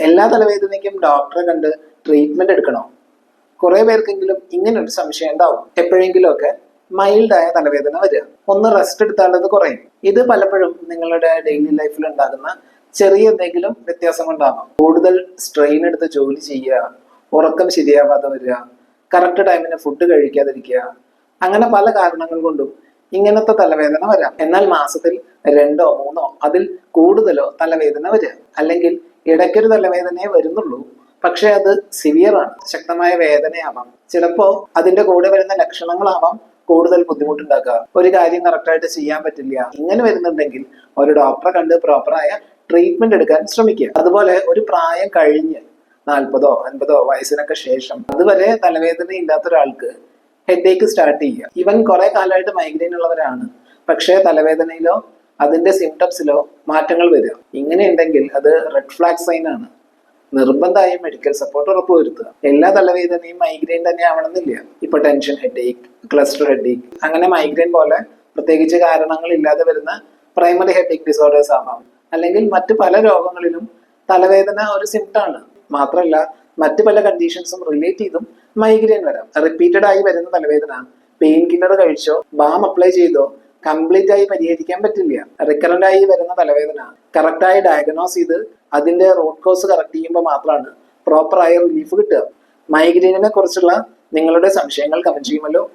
എല്ലാ തലവേദനയ്ക്കും ഡോക്ടറെ കണ്ട് ട്രീറ്റ്മെന്റ് എടുക്കണോ? കുറെ പേർക്കെങ്കിലും ഇങ്ങനെ ഒരു സംശയം ഉണ്ടാവും. എപ്പോഴെങ്കിലും ഒക്കെ മൈൽഡായ തലവേദന വരിക. ഒന്ന് റെസ്റ്റ് എടുത്താൽ അത് കുറയും. ഇത് പലപ്പോഴും നിങ്ങളുടെ ഡെയിലി ലൈഫിൽ ഉണ്ടാകുന്ന ചെറിയ എന്തെങ്കിലും വ്യത്യാസം കൊണ്ടാവാം. കൂടുതൽ സ്ട്രെയിൻ എടുത്ത് ജോലി ചെയ്യുക ഉറക്കം ശരിയാവാതെ വരിക കറക്റ്റ് ടൈമിന് ഫുഡ് കഴിക്കാതിരിക്കുക അങ്ങനെ പല കാരണങ്ങൾ കൊണ്ടും ഇങ്ങനത്തെ തലവേദന വരാം. എന്നാൽ മാസത്തിൽ രണ്ടോ മൂന്നോ അതിൽ കൂടുതലോ തലവേദന വരിക. അല്ലെങ്കിൽ ഇടയ്ക്കൊരു തലവേദനയെ വരുന്നുള്ളൂ. പക്ഷെ അത് സിവിയർ ആണ്. ശക്തമായ വേദനയാവാം. ചിലപ്പോ അതിന്റെ കൂടെ വരുന്ന ലക്ഷണങ്ങളാവാം കൂടുതൽ ബുദ്ധിമുട്ടുണ്ടാക്കുക. ഒരു കാര്യം കറക്റ്റായിട്ട് ചെയ്യാൻ പറ്റില്ല. ഇങ്ങനെ വരുന്നുണ്ടെങ്കിൽ ഒരു ഡോക്ടറെ കണ്ട് പ്രോപ്പറായ ട്രീറ്റ്മെന്റ് എടുക്കാൻ ശ്രമിക്കുക. അതുപോലെ ഒരു പ്രായം കഴിഞ്ഞ് നാൽപ്പതോ അൻപതോ വയസ്സിനൊക്കെ ശേഷം അതുവരെ തലവേദന ഇല്ലാത്ത ഒരാൾക്ക് ഹെഡേക്ക് സ്റ്റാർട്ട് ചെയ്യുക. ഇവൻ കുറെ കാലമായിട്ട് മൈഗ്രെയിൻ ഉള്ളവരാണ്. പക്ഷേ തലവേദനയിലോ അതിന്റെ സിംറ്റംസിലോ മാറ്റങ്ങൾ വരിക. ഇങ്ങനെ ഉണ്ടെങ്കിൽ അത് റെഡ് ഫ്ലാഗ് സൈൻ ആണ്. നിർബന്ധമായും മെഡിക്കൽ സപ്പോർട്ട് ഉറപ്പുവരുത്തുക എല്ലാ തലവേദനയും മൈഗ്രെയിൻ തന്നെ ആവണമെന്നില്ല ഇപ്പൊ ടെൻഷൻ ഹെഡേക്ക് ക്ലസ്റ്റർ ഹെഡേക്ക് അങ്ങനെ മൈഗ്രെയിൻ പോലെ പ്രത്യേകിച്ച് കാരണങ്ങൾ ഇല്ലാതെ വരുന്ന പ്രൈമറി ഹെഡേക്ക് ഡിസോർഡേഴ്സ് ആവാം. അല്ലെങ്കിൽ മറ്റു പല രോഗങ്ങളിലും തലവേദന ഒരു ആണ്. മാത്രമല്ല മറ്റു പല കണ്ടീഷൻസും റിലേറ്റ് ചെയ്തും മൈഗ്രെയിൻ വരാം. റിപ്പീറ്റഡ് ആയി വരുന്ന തലവേദന പെയിൻ കില്ലർ കഴിച്ചോ ബാം അപ്ലൈ ചെയ്തോ കംപ്ലീറ്റ് ആയി പരിഹരിക്കാൻ പറ്റില്ല. റിക്കറന്റ് ആയി വരുന്ന തലവേദന. കറക്റ്റ് ആയി ഡയഗ്നോസ് ചെയ്ത് അതിന്റെ റൂട്ട് കോസ് കറക്റ്റ് ചെയ്യുമ്പോൾ മാത്രമാണ് പ്രോപ്പർ ആയ റിലീഫ് കിട്ടുക. മൈഗ്രെയിനിനെ കുറിച്ചുള്ള നിങ്ങളുടെ സംശയങ്ങൾ കമന്റ് ചെയ്യുമല്ലോ.